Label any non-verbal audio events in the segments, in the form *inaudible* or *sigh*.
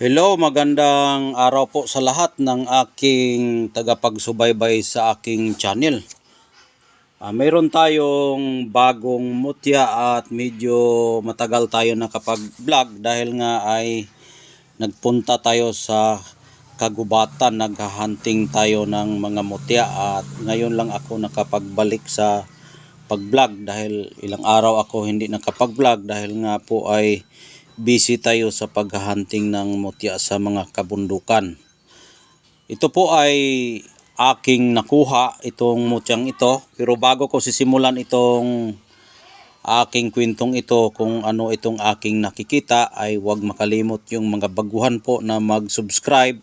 Hello, magandang araw po sa lahat ng aking tagapagsubaybay sa aking channel. Ah, mayroon tayong bagong mutya at medyo matagal tayo nakapag-vlog dahil nga ay nagpunta tayo sa kagubatan, naghahunting tayo ng mga mutya at ngayon lang ako nakapagbalik sa pag-vlog dahil ilang araw ako hindi nakapag-vlog dahil nga po ay busy tayo sa paghahunting ng mutya sa mga kabundukan. Ito po ay aking nakuha itong mutyang ito pero bago ko sisimulan itong aking kwentong ito kung ano itong aking nakikita ay huwag makalimot yung mga baguhan po na mag-subscribe,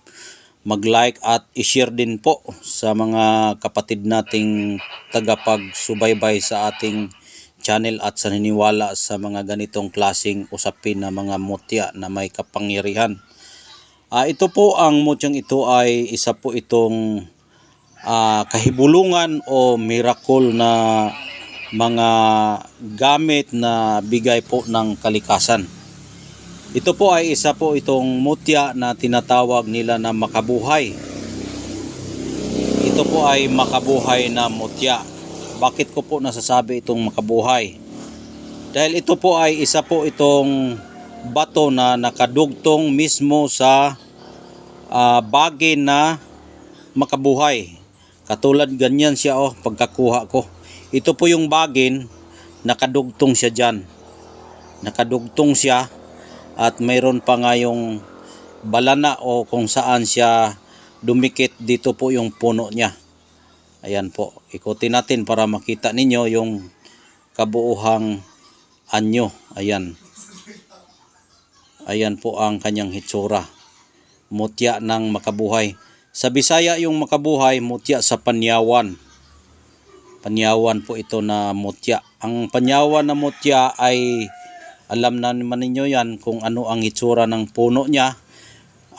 mag-like at i-share din po sa mga kapatid nating tagapagsubaybay sa ating channel at sa niniwala sa mga ganitong klasing usapin na mga mutya na may kapangyarihan. Ah, ito po ang mutyang ito ay isa po itong ah, kahibulungan o miracle na mga gamit na bigay po ng kalikasan. Ito po ay isa po itong mutya na tinatawag nila na makabuhay. Ito po ay makabuhay na mutya. Bakit ko po nasasabi itong makabuhay? Dahil ito po ay isa po itong bato na nakadugtong mismo sa ah, bagay na makabuhay. Katulad ganyan siya oh, pagkakuha ko. Ito po yung bagin, nakadugtong siya dyan. Nakadugtong siya at mayroon pa nga yung balana o kung saan siya dumikit dito po yung puno niya. Ayan po, ikutin natin para makita ninyo yung kabuuhang anyo. Ayan. Ayan po ang kanyang hitsura. Mutya ng makabuhay. Sa Bisaya yung makabuhay, mutya sa panyawan. Panyawan po ito na mutya. Ang panyawan na mutya ay alam na naman ninyo yan kung ano ang hitsura ng puno niya.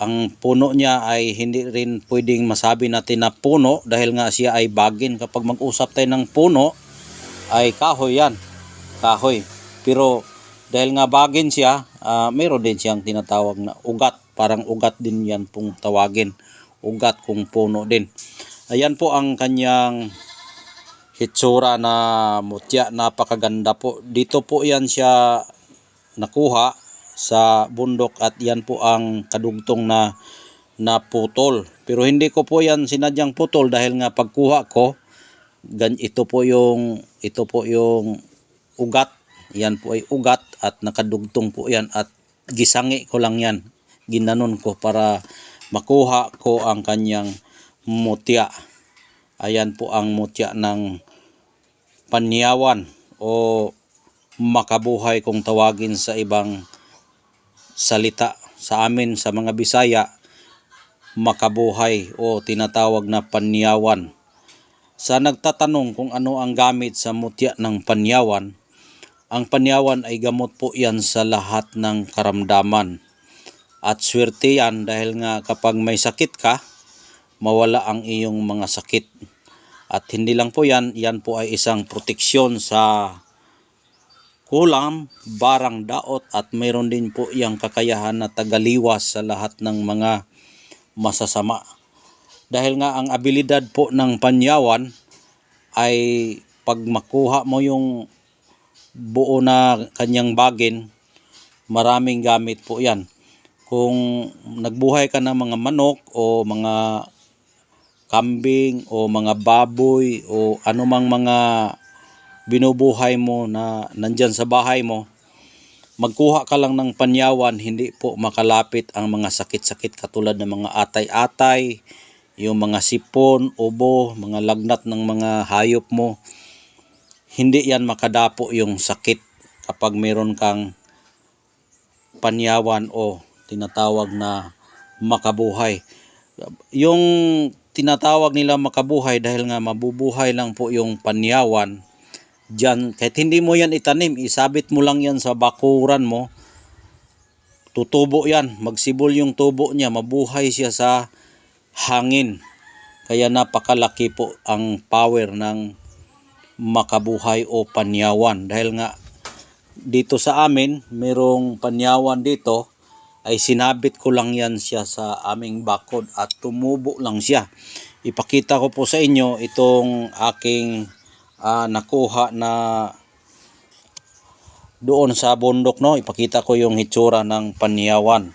Ang puno niya ay hindi rin pwedeng masabi natin na puno dahil nga siya ay bagin. Kapag mag-usap tayo ng puno, ay kahoy yan. Kahoy. Pero dahil nga bagin siya, ah, mayroon din siyang tinatawag na ugat. Parang ugat din yan pong tawagin. Ugat kung puno din. Ayan po ang kanyang hitsura na mutya. Napakaganda po. Dito po yan siya nakuha sa bundok at yan po ang kadugtong na naputol. Pero hindi ko po yan sinadyang putol dahil nga pagkuha ko, gan ito po yung ito po yung ugat. Yan po ay ugat at nakadugtong po yan at gisangi ko lang yan. Ginanon ko para makuha ko ang kanyang mutya. Ayan po ang mutya ng panyawan o makabuhay kung tawagin sa ibang salita sa amin sa mga Bisaya makabuhay o tinatawag na panyawan. Sa nagtatanong kung ano ang gamit sa mutya ng panyawan, ang panyawan ay gamot po yan sa lahat ng karamdaman. At swerte yan dahil nga kapag may sakit ka, mawala ang iyong mga sakit. At hindi lang po yan, yan po ay isang proteksyon sa kulam, barang daot at mayroon din po iyang kakayahan na tagaliwas sa lahat ng mga masasama. Dahil nga ang abilidad po ng panyawan ay pag makuha mo yung buo na kanyang bagin, maraming gamit po yan. Kung nagbuhay ka ng mga manok o mga kambing o mga baboy o anumang mga binubuhay mo na nandyan sa bahay mo, magkuha ka lang ng panyawan, hindi po makalapit ang mga sakit-sakit katulad ng mga atay-atay, yung mga sipon, ubo, mga lagnat ng mga hayop mo. Hindi yan makadapo yung sakit kapag meron kang panyawan o tinatawag na makabuhay. Yung tinatawag nila makabuhay dahil nga mabubuhay lang po yung panyawan, Diyan, kahit hindi mo yan itanim, isabit mo lang yan sa bakuran mo, tutubo yan, magsibol yung tubo niya, mabuhay siya sa hangin. Kaya napakalaki po ang power ng makabuhay o panyawan. Dahil nga dito sa amin, merong panyawan dito ay sinabit ko lang yan siya sa aming bakod at tumubo lang siya. Ipakita ko po sa inyo itong aking ah, nakuha na doon sa bundok no. Ipakita ko yung hitsura ng panyawan.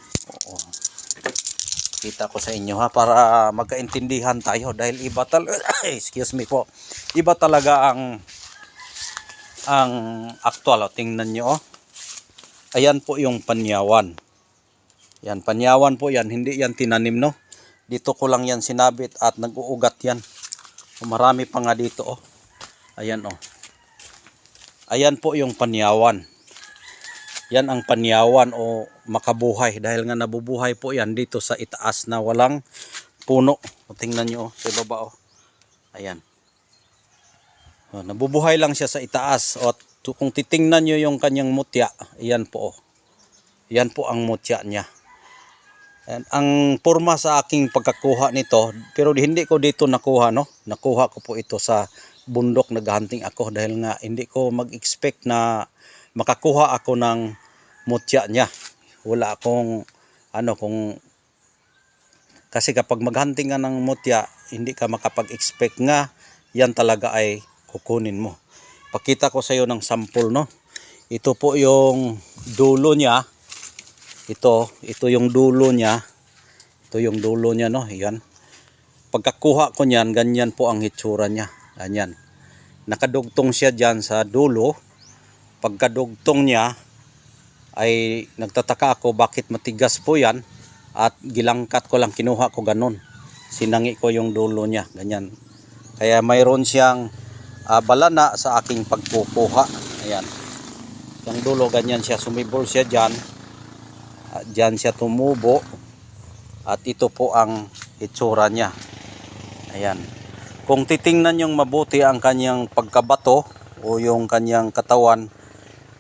Oo. Kita ko sa inyo ha para magkaintindihan tayo dahil iba talaga *coughs* excuse me po. Iba talaga ang ang actual. O, tingnan nyo oh. Ayan po yung panyawan. Yan, panyawan po yan. Hindi yan tinanim, no? Dito ko lang yan sinabit at nag-uugat yan. Marami pa nga dito, oh. Ayan, oh. Ayan po yung panyawan. Yan ang panyawan o makabuhay. Dahil nga nabubuhay po yan dito sa itaas na walang puno. O, tingnan nyo, oh, sa baba, oh. Ayan. O, nabubuhay lang siya sa itaas. O, kung titingnan nyo yung kanyang mutya, ayan po, oh. Yan po ang mutya niya. And ang porma sa aking pagkakuha nito, pero hindi ko dito nakuha, no? Nakuha ko po ito sa bundok naghunting ako dahil nga hindi ko mag-expect na makakuha ako ng mutya niya. Wala akong ano kung kasi kapag maghunting ka ng mutya, hindi ka makapag-expect nga yan talaga ay kukunin mo. Pakita ko sa iyo ng sample, no? Ito po yung dulo niya ito, ito yung dulo niya. Ito yung dulo niya, no? Yan. Pagkakuha ko niyan, ganyan po ang hitsura niya. Ganyan. Nakadugtong siya dyan sa dulo. Pagkadugtong niya, ay nagtataka ako bakit matigas po yan. At gilangkat ko lang, kinuha ko ganun. Sinangi ko yung dulo niya. Ganyan. Kaya mayroon siyang ah, balana sa aking pagkukuha. Ayan. Yung dulo, ganyan siya. Sumibol siya dyan. At dyan siya tumubo. At ito po ang itsura niya. Ayan. Kung titingnan yung mabuti ang kanyang pagkabato o yung kanyang katawan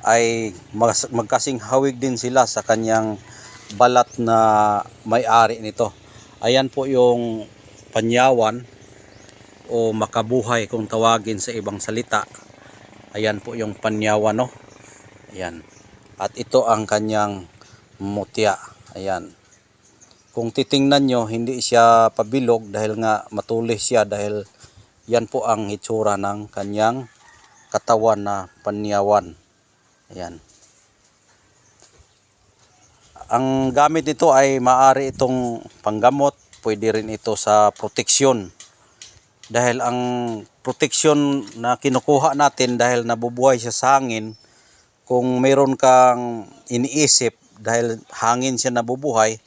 ay magkasing hawig din sila sa kanyang balat na may-ari nito. Ayan po yung panyawan o makabuhay kung tawagin sa ibang salita. Ayan po yung panyawan no. Ayan. At ito ang kanyang mutya. Ayan. Kung titingnan nyo, hindi siya pabilog dahil nga matulis siya dahil yan po ang hitsura ng kanyang katawan na panyawan. Ayan. Ang gamit nito ay maari itong panggamot, pwede rin ito sa proteksyon. Dahil ang proteksyon na kinukuha natin dahil nabubuhay siya sa hangin, kung mayroon kang iniisip dahil hangin siya nabubuhay,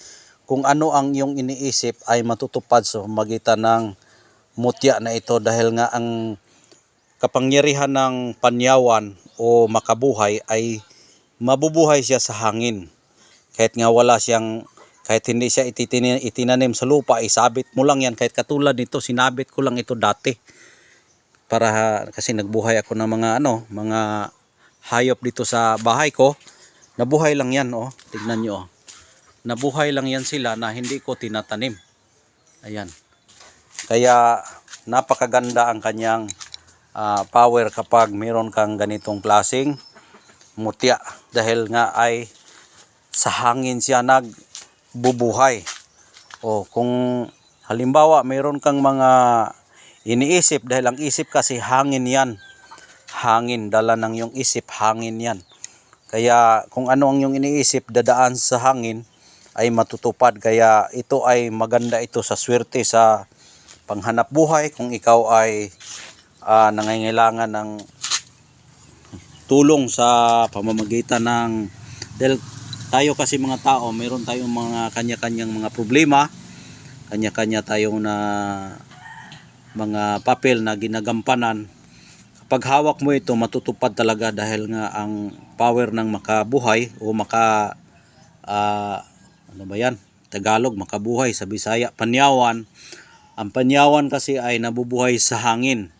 kung ano ang iyong iniisip ay matutupad sa magitan ng mutya na ito dahil nga ang kapangyarihan ng panyawan o makabuhay ay mabubuhay siya sa hangin. Kahit nga wala siyang kahit hindi siya itinanim sa lupa, isabit mo lang yan. Kahit katulad nito, sinabit ko lang ito dati. Para kasi nagbuhay ako ng mga ano, mga hayop dito sa bahay ko. Nabuhay lang yan, oh. Tignan nyo, oh. Nabuhay lang yan sila na hindi ko tinatanim. Ayan. Kaya napakaganda ang kanyang ah, power kapag meron kang ganitong klasing mutya dahil nga ay sa hangin siya nagbubuhay. O kung halimbawa mayroon kang mga iniisip dahil ang isip kasi hangin yan. Hangin, dala ng yung isip, hangin yan. Kaya kung ano ang yung iniisip dadaan sa hangin ay matutupad. Kaya ito ay maganda ito sa swerte sa panghanap buhay kung ikaw ay ah, nangangailangan ng tulong sa pamamagitan ng dahil tayo kasi mga tao mayroon tayong mga kanya-kanyang mga problema. Kanya-kanya tayong na mga papel na ginagampanan. Kapag hawak mo ito matutupad talaga dahil nga ang power ng makabuhay o maka ah, ano ba yan? Tagalog makabuhay sa Bisaya panyawan ang panyawan kasi ay nabubuhay sa hangin